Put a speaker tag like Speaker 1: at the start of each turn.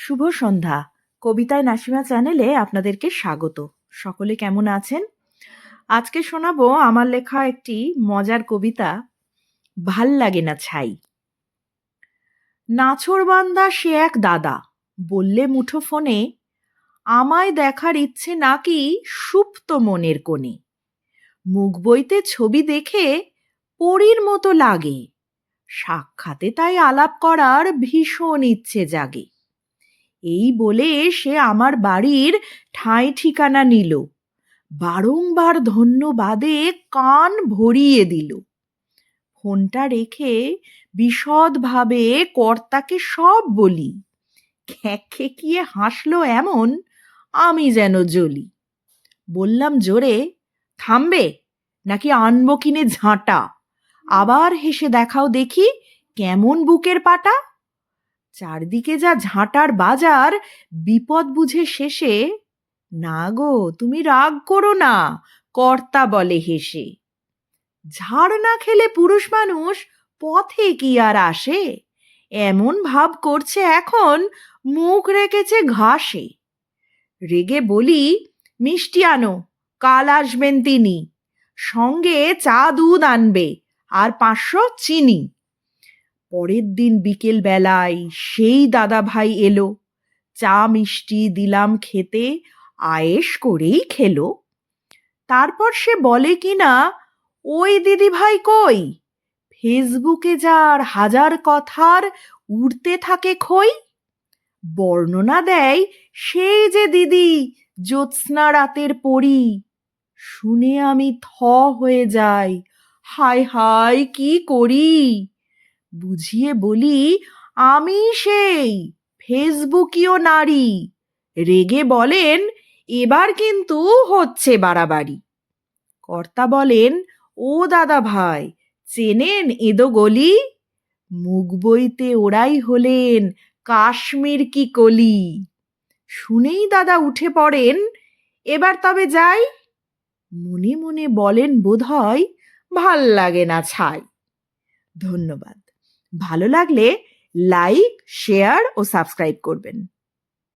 Speaker 1: শুভ সন্ধ্যা। কবিতায় নাসিমা চ্যানেলে আপনাদেরকে স্বাগত। সকলে কেমন আছেন? আজকে শোনাবো আমার লেখা একটি মজার কবিতা, ভালো লাগে না ছাই। নাছোড়বান্দা সে এক দাদা, বললে মুঠো ফোনে আমায় দেখার ইচ্ছে নাকি সুপ্ত মনের কোণে। মুখ বইতে ছবি দেখে পরীর মতো লাগে। সাক্ষাতে তাই আলাপ করার ভীষণ ইচ্ছে জাগে। এই বলে সে আমার বাড়ির ঠাঁই ঠিকানা নিল। বারংবার ধন্যবাদে কান ভরিয়ে দিল। ফোনটা রেখে বিশদভাবে কর্তাকে সব বলি। খ্যাঁকিয়ে হাসলো এমন, আমি যেন জ্বলি। বললাম, জোরে, থামবে? নাকি আনব কিনে ঝাঁটা? আবার হেসে দেখাও দেখি, কেমন বুকের পাটা? চারদিকে যা ঝাঁটার বাজার, বিপদ বুঝে শেষে, না গো, তুমি রাগ করো না, কর্তা বলে হেসে। ঝাড় না খেলে পুরুষ মানুষ পথে কি আর আসে? এমন ভাব করছে এখন মুখ রেখেছে ঘাসে। রেগে বলি, মিষ্টি আনো, কাল আসবেন তিনি। সঙ্গে চা দুধ আনবে, আর পাঁচশো চিনি। পরের দিন বিকেল বেলায় সেই দাদা ভাই এলো। চা মিষ্টি দিলাম খেতে, আয়েশ করেই খেলো। তারপর সে বলে কি না ওই দিদি ভাই কই? ফেসবুকে যার হাজার কথার উড়তে থাকে খই? বর্ণনা দেয়, সেই যে দিদি, জ্যোৎস্না রাতের পরি। শুনে আমি থ হয়ে যাই। হায় হায়, কি করি? বুঝিয়ে বলি, আমি সেই ফেসবুকীয় নারী। রেগে বলেন, এবার কিন্তু হচ্ছে বাড়াবাড়ি। কর্তা বলেন, ও দাদা ভাই, চেনেন এদো গলি? মুখ বইতে ওরাই হলেন, কাশ্মীর কি কলি? শুনেই দাদা উঠে পড়েন, এবার তবে যাই। মনে মনে বলেন বোধহয়, ভালো লাগে না ছাই। ধন্যবাদ। ভালো লাগলে লাইক শেয়ার ও সাবস্ক্রাইব করবেন।